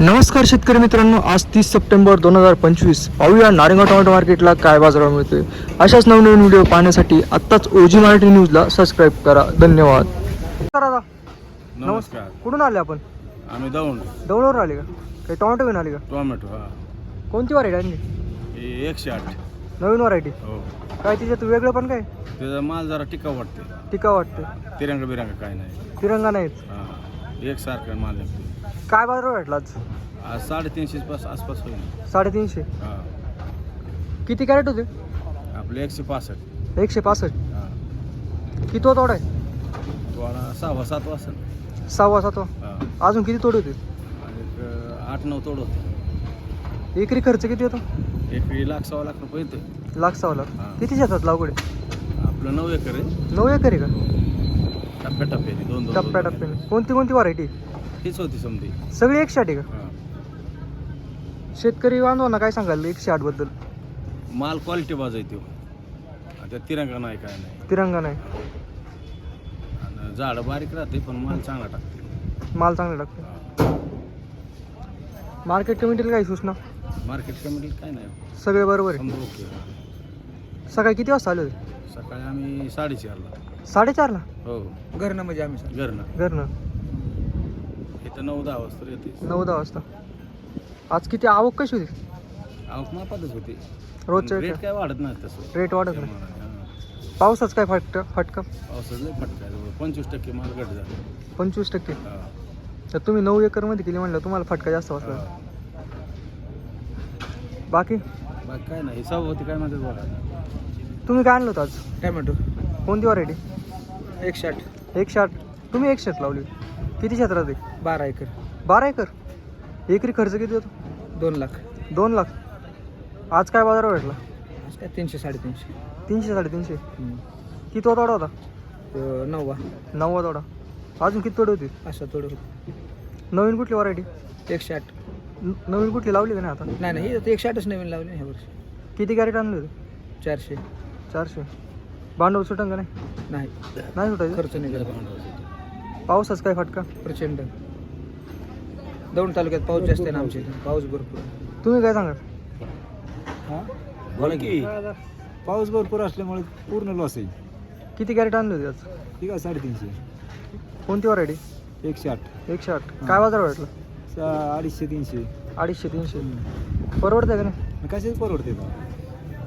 नमस्कार शेतकरी मित्रांनो आज तीस सप्टेंबर दोन हजार पंचवीस. पाहूया नारायणगाव टोमॅटो मार्केटला काय बाजारावर मिळतोय. अशाच नवनवीन व्हिडिओ पाहण्यासाठी आत्ताच ओजी मराठी न्यूजला सबस्क्राईब करा. धन्यवाद. दादा. नमस्कार. कुठून आले आपण? आम्ही दौंड. दौडवर आले का? काही टोमॅटो घेऊन आले का? टोमॅटो हा. कोणती व्हरायटी आणली? एकशे आठ. नवीन व्हरायटी हो. काय तिच्यात वेगळं पण काय? त्याचा माल जरा टिकाव वाटते टिका वाटतं तिरंगा बिरंगा काय नाही. तिरंगा नाहीत हा. एकसारखा माल निघतो काय बाजार भेटला आज? आज साडेतीनशे पास आसपास होईल. साडेतीनशे? हा. किती कॅरेट होते? आपले एकशे पासष्ट. एकशे पासष्ट? हा. किती तोडा आहे? थोडा सहावा सात वाजता सहावा सातवा? हा. अजून किती तोड होते? आणि एक, अं, आठ नऊ तोड होते. एकरी खर्च किती होतो? एक लाख सव्वा लाख रुपये येते लाख सहा लाख. किती शेतात लागवड आहे? आपलं नऊ एकर आहे. नऊ एकर आहे का? टप्प्या टप्प्याने दोन दोन टप्प्या. टप्प्याने कोणती कोणती व्हरायटी हीच होती समधी. सगळी एकशे आठ आहे का? हा. शेतकरी बांधवांना काय सांगाल एकशे आठबद्दल? माल क्वालिटी बाज आहे तो आता तिरंगा नाही काय नाही. तिरंगा नाही. आणि झाड बारीक राहते पण माल चांगला टाकते. माल चांगला टाकतो. मार्केट कमिटीला काही सूचना? मार्केट कमिटी काय नाही. सगळे बरोबर ओके. सकाळी किती वाजता आले होते? सकाळी आम्ही साडेचारला. साडेचारला? हो. घरनं म्हणजे आम्ही घरनं. घरनं. नऊ दहा वाजता येते नऊ दहा वाजता. आज किती आवक कशी होती? आवक मापातच होती. रोजच्या रेट काय वाढत नाही तसं. रेट वाढत नाही. हा. पावसाच काय फटका फटका? पावसाचं पंचवीस टक्के माल घट झाला. पंचवीस टक्के. हा. तर तुम्ही नऊ एकरमध्ये केली म्हणलं तुम्हाला फटका जास्त बसला. हा. बाकी? बाकी काय नाही. सव होती काय म्हणतात बघा. तुम्ही काय आणलं होतं आज? टॅमॅटो कोणती व्हरायटी एकशे आठ. एकशे आठ. तुम्ही एक शेत लावली. किती क्षेत्रात आहे? बारा एकर. बारा एकर? एकरी खर्च किती होतो? दोन लाख. दोन लाख. आज काय बाजार भेटला? आज काय तीनशे साडेतीनशे. तीनशे साडेतीनशे. हम्म. किती तोडा होता? तो नववा. नव्वद तोडा. अजून किती तोडे होती? असं थोडं होतं. नवीन कुठली व्हरायटी एकशे आठ. नवीन कुठली लावली का नाही आता? नाही नाही हे एकशे आठच नवीन लावले ह्या वर्षी. किती कॅरेट आणले होते? चारशे. चारशे. भांडवल सुटंग का नाही? नाही. नाही सुटायचं? खर्च निघाला पावसाच काय फटका? प्रचंड. दौंड तालुक्यात पाऊस जास्त आहे ना आमच्या इथे. पाऊस भरपूर तुम्ही काय सांगा हां? बोला की. पाऊस भरपूर असल्यामुळे पूर्ण लॉस आहे. किती कॅरेट आणले होते आज? ठीक आहे साडेतीनशे. कोणती व्हरायटी एकशे आठ. एकशे आठ. काय बाजार भेटला सा- अडीचशे तीनशे. अडीचशे तीनशे. परवडतंय का नाही? कशाच परवडते बा?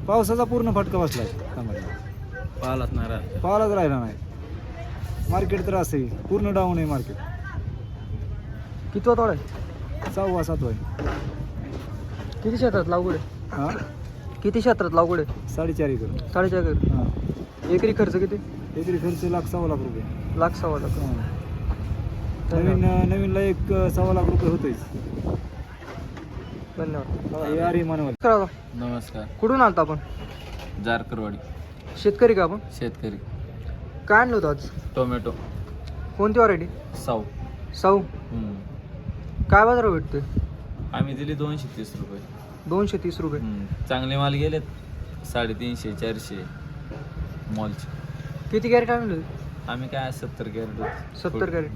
पावसाचा पूर्ण फटका बसलाय. कामाला पालाच नाही राहत पाहायलाच राहिला नाही. मार्केट तर असं आहे पूर्ण डाऊन आहे मार्केट. किती तोडा आहे सहावा सातवा आहे. किती क्षेत्रात लागवड आहे? हां? किती क्षेत्रात लागवड आहे? साडेचार एकर. साडेचार एकर. हां. एकरी खर्च किती? एकरी खर्च लाख सव्वा लाख रुपये. लाख सव्वा लाख. हां. नवीन नवीनला एक सव्वा लाख रुपये होतोय. धन्यवाद. हे मानवाल करा नमस्कार. कुठून आलता आपण? जारकरवाडी. शेतकरी का आपण? शेतकरी. काय आणलं होतं आज? टोमॅटो. कोणती व्हरायटी साऊ साऊ हम्म. काय बाजार भेटतोय? आम्ही दिली दोनशे तीस रुपये. दोनशे तीस रुपये. हम्म. चांगले माल गेलेत. साडेतीनशे चारशे. मॉलचे. किती कॅरेट आणले? आम्ही काय सत्तर कॅरेट सत्तर कॅरेट.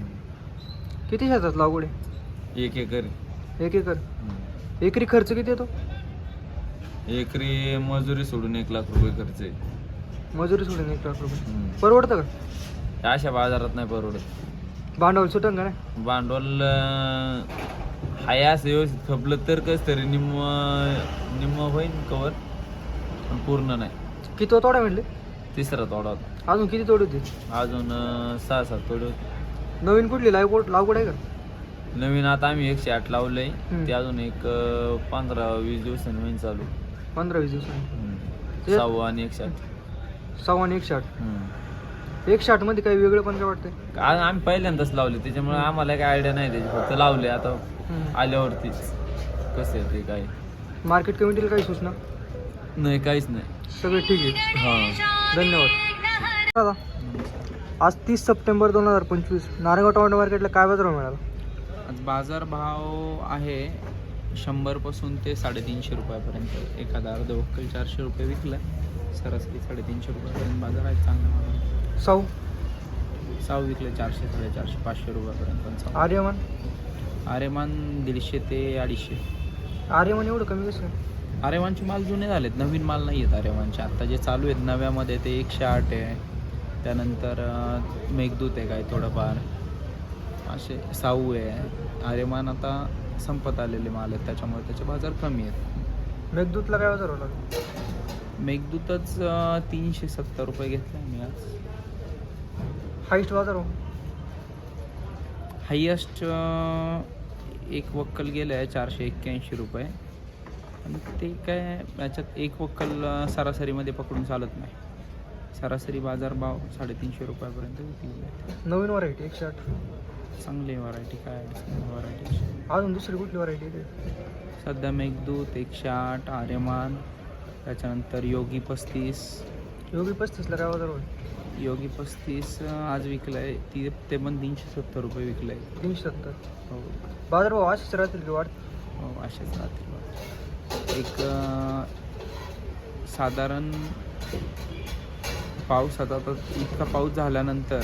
किती शेतात लागवड आहे? एक एकर एक एकर. हम्म. एकरी खर्च किती येतो? एकरी मजुरी सोडून एक लाख रुपये खर्च आहे. मजुरी सोडून एक लाख रुपये. हम्म. परवडतं का? अशा बाजारात नाही परवडत. भांडवल सुटंग का नाही? भांडवल अं, हाय असं व्यवस्थित खपलं तर कस तरी निम्म निम्म होईन कवर पण पूर्ण नाही. किती तोडा म्हटले? तिसरा तोडा होता. अजून किती तोड होती? अजून अं, सहा सात तोडे होते. नवीन कुठली? लागवड लागवड आहे का? नवीन आता आम्ही एकशे आठ लावलंय. हम्म. ते अजून एक अं, पंधरा वीस दिवसांनी होईन चालू. पंधरा वीस दिवसांनी. ते- सहावं आणि एकशे आठ. सव्वा आणि एकशे आठ हम्म. एकशे आठमध्ये काही वेगळं पण काय वाटतंय? आ- आम्ही पहिल्यांदाच लावले त्याच्यामुळे आम्हाला काही आयडिया नाही त्याची फक्त लावले आता हम्म. आल्यावरतीच कसं आहे ते काय? मार्केट कमिटीला काही सूचना? नाही काहीच नाही. सगळे ठीक आहे. हां. धन्यवाद. दादा आज तीस सप्टेंबर दोन हजार पंचवीस. नारायणगाव टोमॅटो मार्केटला काय बाजार मिळाला? आज बाजारभाव आहे शंभरपासून ते साडेतीनशे रुपयापर्यंत. एखादा अर्ध वक्कल चारशे रुपये विकला. सरासरी साडेतीनशे रुपयापर्यंत बाजार आहे चांगला माल साऊ साव विकले चारशे साडेचारशे पाचशे रुपयापर्यंत पण साव. आर्यमान? आरेमान दीडशे ते अडीचशे. आर्यमान एवढं कमी कसं? आरेमानचे माल जुने झालेत नवीन माल नाही आहेत आरेमानचे आत्ता जे चालू आहेत नव्यामध्ये ते एकशे आठ आहे. त्यानंतर मेघदूत आहे काय थोडंफार. असे साऊ आहे. आरेमान आता संपत आलेले माल आहेत त्याच्यामुळे त्याचे बाजार कमी आहेत. मेघदूतला काय बाजार होता मेघदूतच तीनशे सत्तर रुपये घेतला मी आज. हाईस्ट बाजार हो. हायस्ट एक वक्कल गेलं आहे चारशे एक्क्याऐंशी रुपये. आणि ते काय याच्यात एक वक्कल सरासरीमध्ये पकडून चालत नाही. सरासरी बाजारभाव साडेतीनशे रुपयापर्यंत विकली नवीन व्हरायटी एकशे आठ. चांगली व्हरायटी काय व्हरायटी अजून दुसरी कुठली व्हरायटी आहे सध्या मेघदूत एकशे आठ आर्यमान. त्याच्यानंतर योगी पस्तीस. योगी पस्तीसला काय बाजार होईल? योगी पस्तीस आज विकलं आहे ती ते पण तीनशे सत्तर रुपये विकलं आहे तीनशे सत्तर? हो. बाजार भाव असेच राहतील की वाढ हो असेच राहतील. एक साधारण पाऊस आता तर इतका पाऊस झाल्यानंतर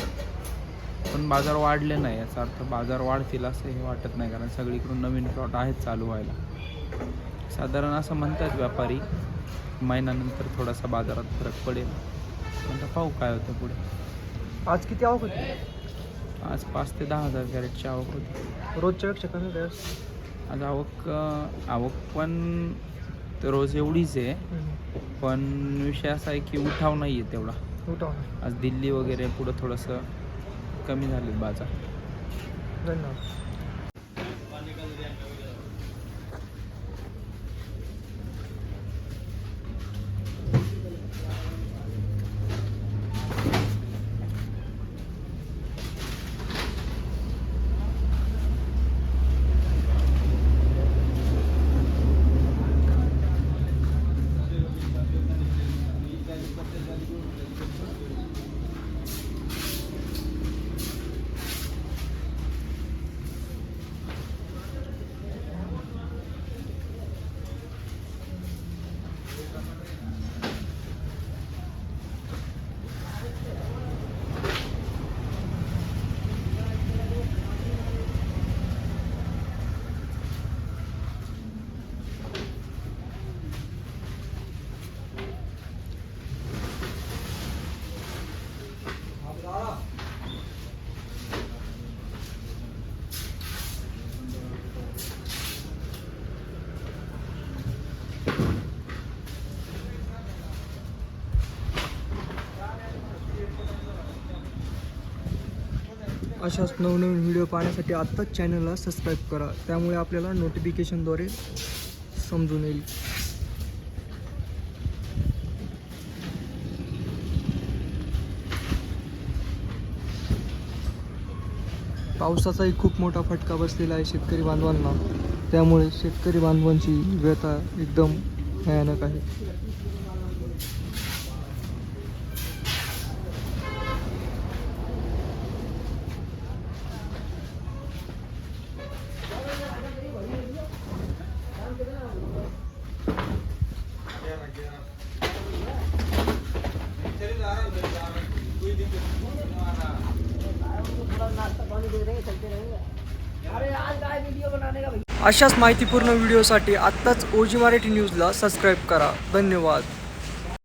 पण बाजार वाढले नाही याचा अर्थ बाजार वाढतील असं हे वाटत नाही कारण सगळीकडून नवीन प्लॉट आहेत चालू व्हायला. साधारण असं म्हणतात व्यापारी. महिन्यानंतर थोडासा बाजारात फरक पडेल. आता पाहू काय होतं पुढे. आज किती आवक होती? आज पाच ते दहा हजार कॅरेटची आवक होती. रोजच्या पेक्षा कमी होते आज आवक अं, आवक पण रोज एवढीच आहे. पण विषय असा आहे की उठाव नाही आहे तेवढा. उठाव आज दिल्ली वगैरे पुढं थोडंसं कमी झाले बाजार. धन्यवाद. अशाच नवनवीन व्हिडिओ पाहण्यासाठी आत्ताच चॅनलला सबस्क्राईब करा. त्यामुळे आपल्याला नोटिफिकेशनद्वारे समजून येईल. पावसाचाही खूप मोठा फटका बसलेला आहे शेतकरी बांधवांना. त्यामुळे शेतकरी बांधवांची व्यथा एकदम भयानक आहे. अशाच माहितीपूर्ण व्हिडिओसाठी आत्ताच ओजी मराठी न्यूजला सबस्क्राईब करा. धन्यवाद.